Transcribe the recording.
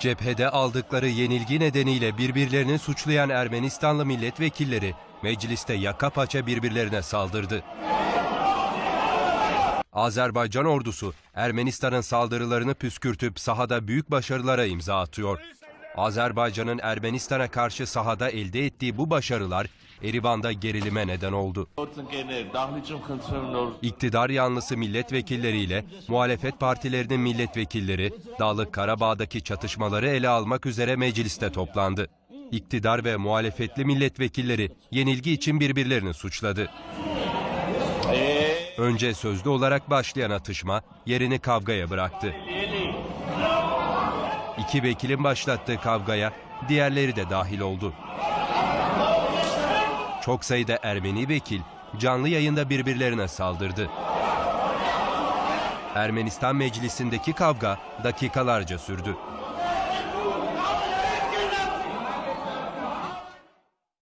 Cephede aldıkları yenilgi nedeniyle birbirlerini suçlayan Ermenistanlı milletvekilleri mecliste yaka paça birbirlerine saldırdı. Azerbaycan ordusu Ermenistan'ın saldırılarını püskürtüp sahada büyük başarılara imza atıyor. Azerbaycan'ın Ermenistan'a karşı sahada elde ettiği bu başarılar Erivan'da gerilime neden oldu. İktidar yanlısı milletvekilleriyle muhalefet partilerinin milletvekilleri Dağlık Karabağ'daki çatışmaları ele almak üzere mecliste toplandı. İktidar ve muhalefetli milletvekilleri yenilgi için birbirlerini suçladı. Önce sözlü olarak başlayan atışma yerini kavgaya bıraktı. İki vekilin başlattığı kavgaya diğerleri de dahil oldu. Çok sayıda Ermeni vekil canlı yayında birbirlerine saldırdı. Ermenistan meclisindeki kavga dakikalarca sürdü.